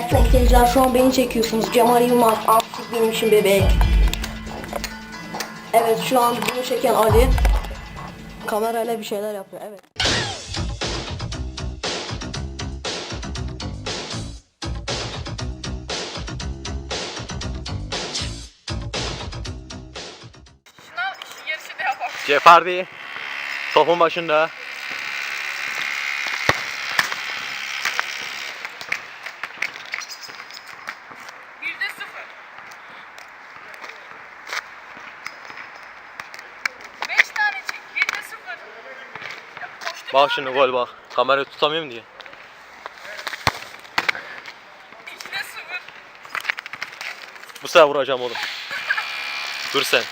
Evet seyirciler şu an beni çekiyorsunuz. Cemal Yılmaz artık benim için bebek. Evet şu an bunu çeken Ali. Kamerayla bir şeyler yapıyor evet. Hardy topun başında. Bir de sıfır. Beş tane çek. Bir de sıfır. Ya koştuk Bak şimdi gol bak. Kamerayı tutamıyorum diye. Bu sefer vuracağım oğlum. Dur sen.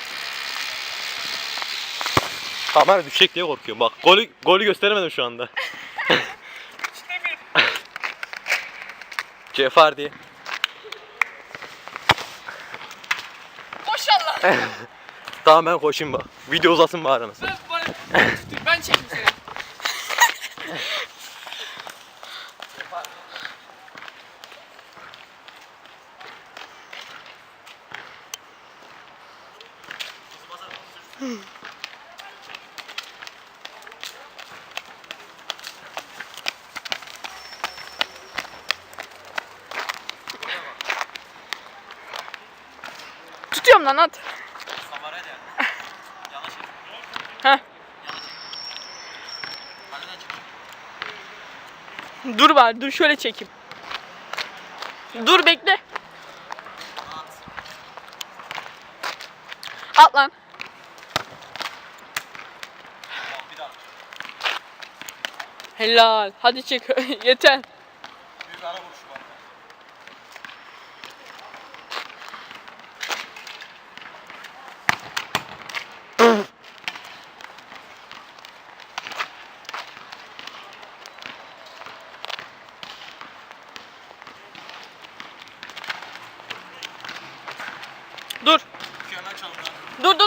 Kamera düşecek diye korkuyorum. Bak golü golü gösteremedim şu anda. Hardy. Maşallah. Tamam ben koşayım bak. Video uzasın bari anasını. ben, ben çekeyim seni. Tutuyorum lan at. Heh. Dur var, dur şöyle çekeyim. Dur bekle. At lan. Helal. Hadi çek. Yeter. Dur.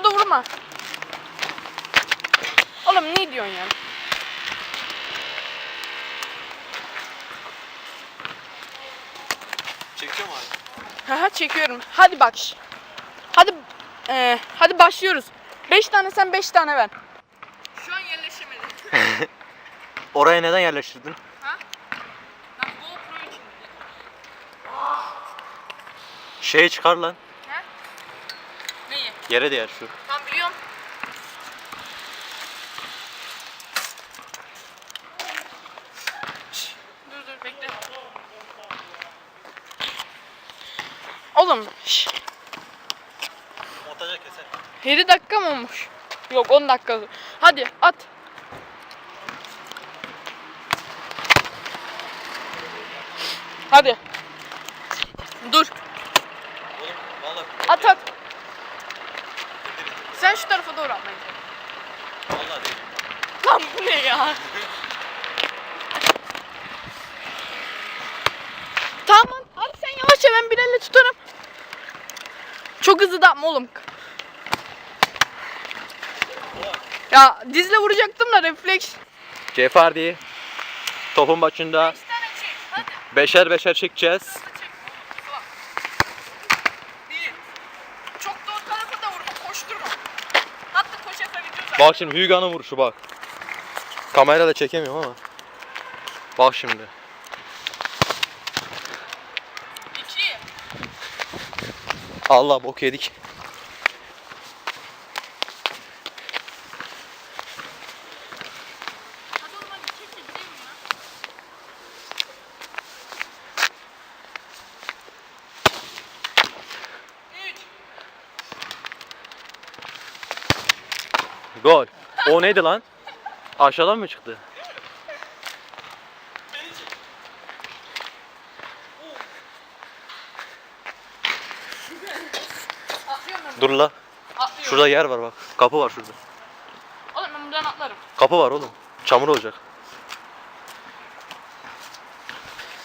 Dur vurma. Oğlum ne diyorsun ya? Çekeceğim abi. Haha çekiyorum. Hadi bak. Hadi eee, hadi başlıyoruz. 5 tane sen 5 tane ver. Şu an yerleşemedi. Oraya neden yerleştirdin? ha? Ben GoPro için. Şey çıkar lan. Yere değer şu. Tam biliyorum. Şş, Dur dur bekle. Oğlum şş, Atacak keser. 7 dakika mı olmuş? Yok 10 dakika. Hadi at. Hadi. Dur. Oğlum valla. At at. Sen şu tarafa doğru atmayın. Valla değil. Lan bu ne ya? tamam hadi sen yavaşça ben bir elle tutarım. Çok hızlı da atma oğlum. Ya dizle vuracaktım da refleks. Jeff Hardy topun başında. 5 tane çek hadi. Beşer beşer çekeceğiz. Çok da o tarafa da vurma koşturma. Bak şimdi Hügan'ın vuruşu bak. Kamerayla çekemiyorum ama. Bak şimdi. İki. Allah bok yedik. Hadi oğlum hadi çek de gidelim ya. Üç. Gol. O neydi lan? Aşağıdan mı çıktı? Dur la. Atlıyorum. Şurada yer var bak. Kapı var şurada. Oğlum ben buradan atlarım. Kapı var oğlum. Çamur olacak.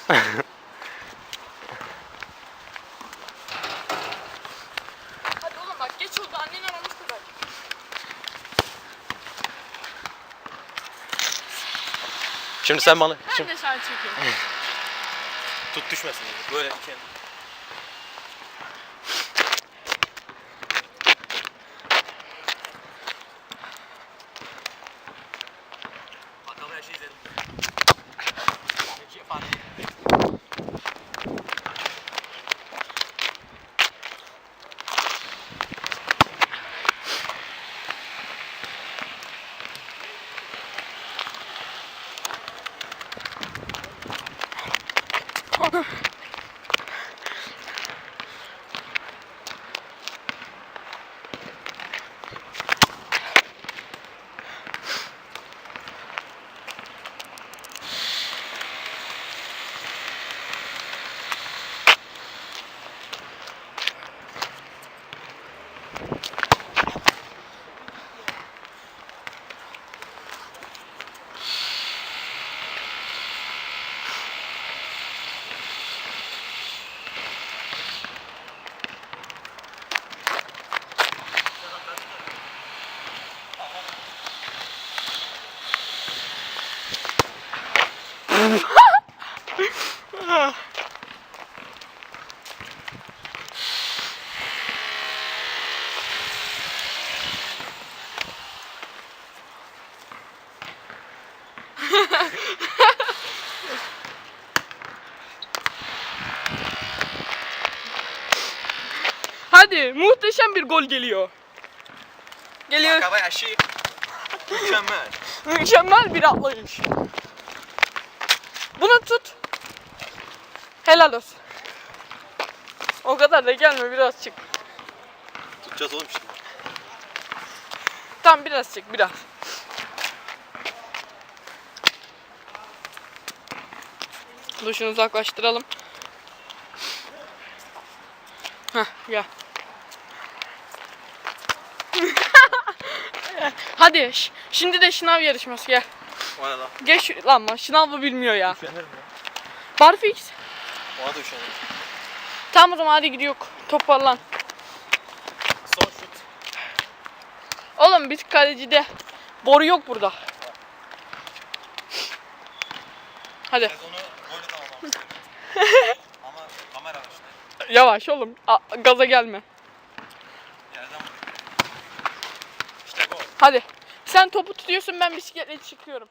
Hadi oğlum bak geç oldu annen aramıştı bak. Şimdi sen bana... Ben Şimdi, de sana çekiyorum. Tut düşmesin. Böyle kendi. Hadi muhteşem bir gol geliyor. Geliyor. Wakabayashi. Mükemmel. Mükemmel bir atlayış. Bunu tut. Helal olsun. O kadar da gelme biraz çık. Tutacağız oğlum şimdi. Tam biraz çık biraz. Dur şunu uzaklaştıralım. Heh gel. Hadi ş- şimdi de şınav yarışması gel. O ne lan? Geç lan lan şınav mı bilmiyor ya. Üşenirim ya. Barfix. Ona da üşenirim. Tamam o zaman hadi gidiyor. Toparlan. Son şut. Oğlum biz kalecide boru yok burada. Hadi Sezonu. Ama kamera işte. yavaş oğlum. A- gaza gelme. Yerden vuruyor. İşte gol. Hadi. Sen topu tutuyorsun ben bisikletle çıkıyorum.